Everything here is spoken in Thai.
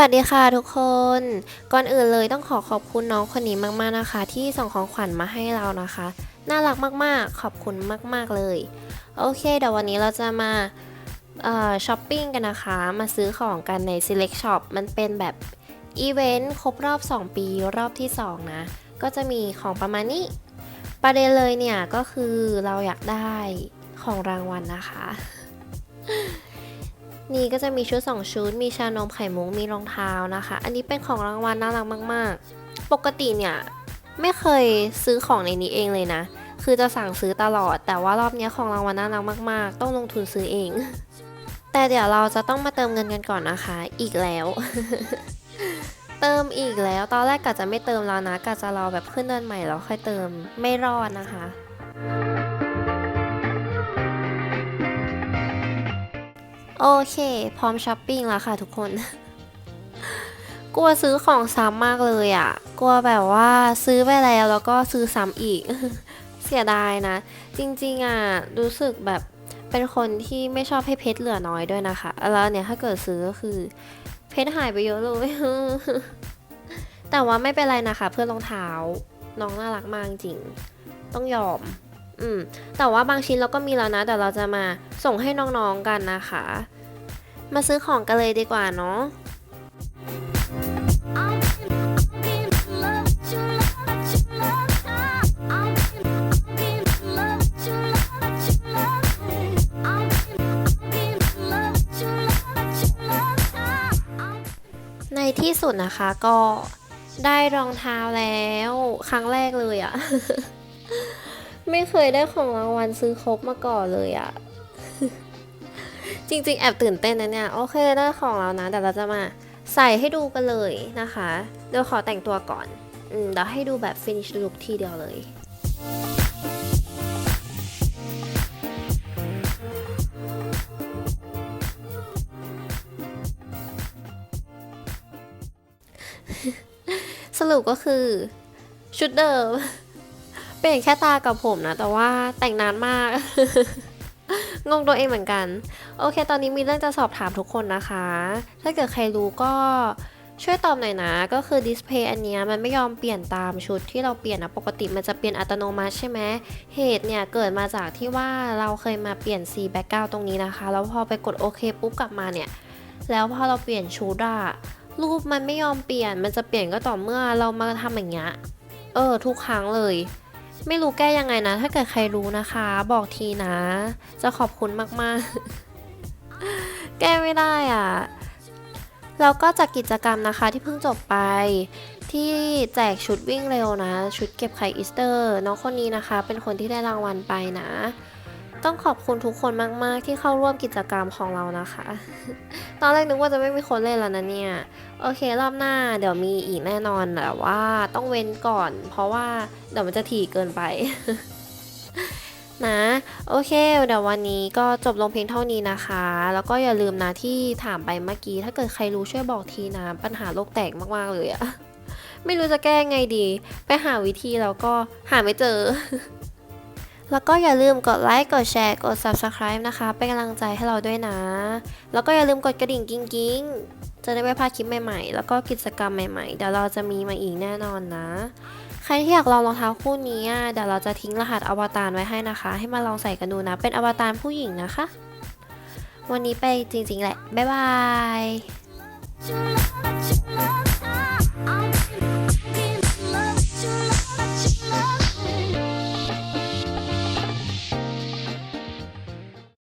วัสดีค่ะทุกคน ก่อนอื่นเลยต้องขอขอบคุณน้องคนนี้มากๆนะคะ ที่ส่งของขวัญมาให้เรานะคะ น่ารักมากๆ ขอบคุณมากๆเลย โอเคเดี๋ยววันนี้เราจะมาเอ่อช้อปปิ้งกันนะคะ มาซื้อของกันใน Select Shop มันเป็นแบบอีเวนต์ครบรอบ 2 ปีรอบที่ 2 นะ ก็จะมีของประมาณนี้ ประเด็นเลยเนี่ยก็คือเราอยากได้ของรางวัลนะคะ นี่ก็จะมีชุด 2 ชุด มีชานมไข่มุก มีรองเท้านะคะ อันนี้เป็นของรางวัลน่ารักมาก ๆ ปกติเนี่ยไม่เคยซื้อของในนี้เองเลยนะ คือจะสั่งซื้อตลอด แต่ว่ารอบนี้ของรางวัลน่ารักมาก ๆ ต้องลงทุนซื้อเอง แต่เดี๋ยวเราจะต้องมาเติมเงินกันก่อนนะคะ อีกแล้ว เติมอีกแล้ว ตอนแรกกะจะไม่เติมแล้วนะกะจะรอแบบขึ้นเดือนใหม่แล้วค่อยเติม ไม่รอดนะคะ โอเค พร้อมช้อปปิ้งแล้วค่ะทุกคน กลัวซื้อของซ้ำมากเลยอะ่ะ กลัวแบบว่าซื้อไปแล้วแล้วก็ซื้อซ้ำอีก เสียดายนะ จริงๆอะ่ะ รู้สึกแบบเป็นคนที่ไม่ชอบให้เพชรเหลือน้อยด้วยนะคะ แล้วเนี่ยถ้าเกิดซื้อก็คือ เพชรหายไปเยอะเลย แต่ว่าไม่เป็นไรนะคะ เพื่อนรองเท้าน้องน่ารักมากจริง ต้องยอม อืมแต่ว่าบางชิ้นเราก็มีแล้วนะแต่เราจะมาส่งให้น้องๆกันนะคะ มาซื้อของกันเลยดีกว่าเนาะในที่สุดนะคะก็ได้รองเท้าแล้ว ครั้งแรกเลยอะ ไม่เคยได้ของรางวัลซื้อครบมาก่อนเลยอะจริงๆ แอบตื่นเต้นนะเนี่ย โอเคได้ของแล้วนะ แต่เราจะมาใส่ให้ดูกันเลยนะคะเดี๋ยวขอแต่งตัวก่อนอืมเดี๋ยวให้ดูแบบ finish look ทีเดียวเลยสรุปก็คือ ชุดเดิม ลี่ยนแค่ตากับผมนะ แต่ว่าแต่งนานมาก งงตัวเองเหมือนกัน โอเค ตอนนี้มีเรื่องจะสอบถามทุกคนนะคะ ถ้าเกิดใครรู้ก็ช่วยตอบหน่อยนะ ก็คือดิสเพย์อันนี้มันไม่ยอมเปลี่ยนตามชุดที่เราเปลี่ยนนะปกติมันจะเปลี่ยนอัตโนมัติใช่ไหมเหตุเนี่ยเกิดมาจากที่ว่าเราเคยมาเปลี่ยนสีแบ็กกราวตรงนี้นะคะ แล้วพอไปกดโอเคปุ๊บกลับมาเนี่ย แล้วพอเราเปลี่ยนชุดอะรูปมันไม่ยอมเปลี่ยน มันจะเปลี่ยนก็ต่อเมื่อเรามาทำอย่างเงี้ย เออ ทุกครั้งเลย ไม่รู้แก้ยังไงนะ ถ้าเกิดใครรู้นะคะ บอกทีนะ จะขอบคุณมากๆ แก้ไม่ได้อะ แล้วก็จากกิจกรรมนะคะที่เพิ่งจบไป ที่แจกชุดวิ่งเร็วนะ ชุดเก็บไข่อีสเตอร์ น้องคนนี้นะคะ เป็นคนที่ได้รางวัลไปนะ ต้องขอบคุณทุกคนมาก ๆ ที่เข้าร่วมกิจกรรมของเรานะคะ ตอนแรกนึกว่าจะไม่มีคนเล่นแล้วนะเนี่ย โอเครอบหน้าเดี๋ยวมีอีกแน่นอนแต่ว่าต้องเว้นก่อน เพราะว่าเดี๋ยวมันจะถี่เกินไปนะ โอเค เดี๋ยววันนี้ก็จบลงเพียงเท่านี้นะคะ แล้วก็อย่าลืมนะที่ถามไปเมื่อกี้ ถ้าเกิดใครรู้ช่วยบอกทีนะ ปัญหาโลกแตกมากๆเลยอะไม่รู้จะแก้ไงดี ไปหาวิธีแล้วก็หาไม่เจอ แล้วก็อย่าลืมกดไลค์กดแชร์กด subscribe นะคะ เป็นกำลังใจให้เราด้วยนะ แล้วก็อย่าลืมกดกระดิ่งกิ้งกิ้งๆจะได้ไม่พลาดคลิปใหม่ๆ แล้วก็กิจกรรมใหม่ๆ เดี๋ยวเราจะมีมาอีกแน่นอนนะ ใครที่อยากลองรองเท้าคู่นี้เดี๋ยวเราจะทิ้งรหัสอวตารไว้ให้นะคะ ให้มาลองใส่กันดูนะ เป็นอวตารผู้หญิงนะคะ วันนี้ไปจริงๆแหละ บ๊ายบาย